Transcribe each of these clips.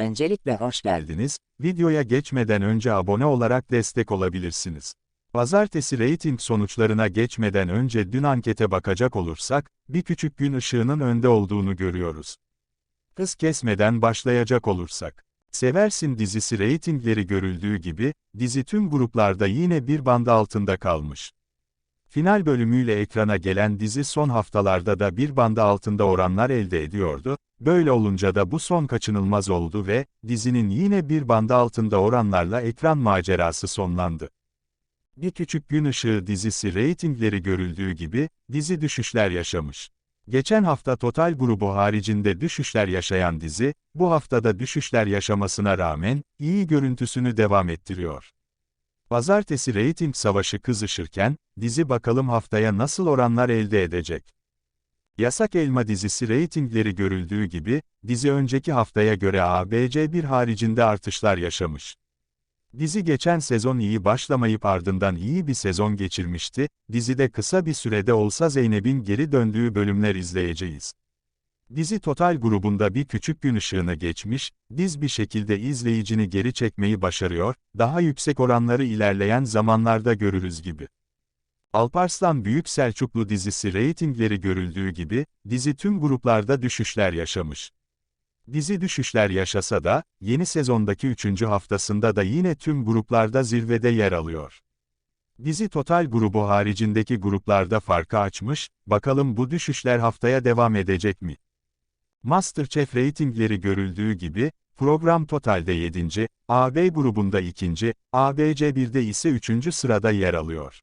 Öncelikle hoş geldin. geldiniz. Videoya geçmeden önce abone olarak destek olabilirsiniz. Pazartesi reyting sonuçlarına geçmeden önce dün ankete bakacak olursak, bir küçük gün ışığının önde olduğunu görüyoruz. Hız kesmeden başlayacak olursak. Seversin dizisi reytingleri görüldüğü gibi, dizi tüm gruplarda yine bir banda altında kalmış. Final bölümüyle ekrana gelen dizi son haftalarda da bir banda altında oranlar elde ediyordu, böyle olunca da bu son kaçınılmaz oldu ve, dizinin yine bir banda altında oranlarla ekran macerası sonlandı. Bir Küçük Gün Işığı dizisi reytingleri görüldüğü gibi, dizi düşüşler yaşamış. Geçen hafta Total grubu haricinde düşüşler yaşayan dizi, bu haftada düşüşler yaşamasına rağmen, iyi görüntüsünü devam ettiriyor. Pazartesi reyting savaşı kızışırken, dizi bakalım haftaya nasıl oranlar elde edecek. Yasak Elma dizisi reytingleri görüldüğü gibi, dizi önceki haftaya göre ABC1 haricinde artışlar yaşamış. Dizi geçen sezon iyi başlamayıp ardından iyi bir sezon geçirmişti, dizide kısa bir sürede olsa Zeynep'in geri döndüğü bölümler izleyeceğiz. Dizi Total grubunda bir küçük gün ışığını geçmiş, diz bir şekilde izleyicini geri çekmeyi başarıyor, daha yüksek oranları ilerleyen zamanlarda görürüz gibi. Alparslan Büyük Selçuklu dizisi reytingleri görüldüğü gibi, dizi tüm gruplarda düşüşler yaşamış. Dizi düşüşler yaşasa da, yeni sezondaki 3. haftasında da yine tüm gruplarda zirvede yer alıyor. Dizi Total grubu haricindeki gruplarda farkı açmış, bakalım bu düşüşler haftaya devam edecek mi? Masterchef reytingleri görüldüğü gibi, program totalde 7. AB grubunda 2. ABC1'de ise 3. sırada yer alıyor.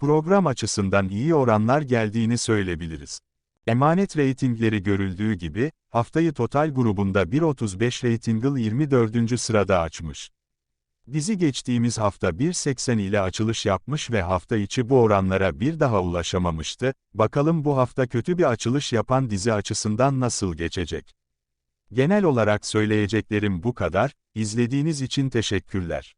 Program açısından iyi oranlar geldiğini söyleyebiliriz. Emanet reytingleri görüldüğü gibi, haftayı Total grubunda 1.35 reytingil 24. sırada açmış. Dizi geçtiğimiz hafta 1.80 ile açılış yapmış ve hafta içi bu oranlara bir daha ulaşamamıştı, bakalım bu hafta kötü bir açılış yapan dizi açısından nasıl geçecek? Genel olarak söyleyeceklerim bu kadar, izlediğiniz için teşekkürler.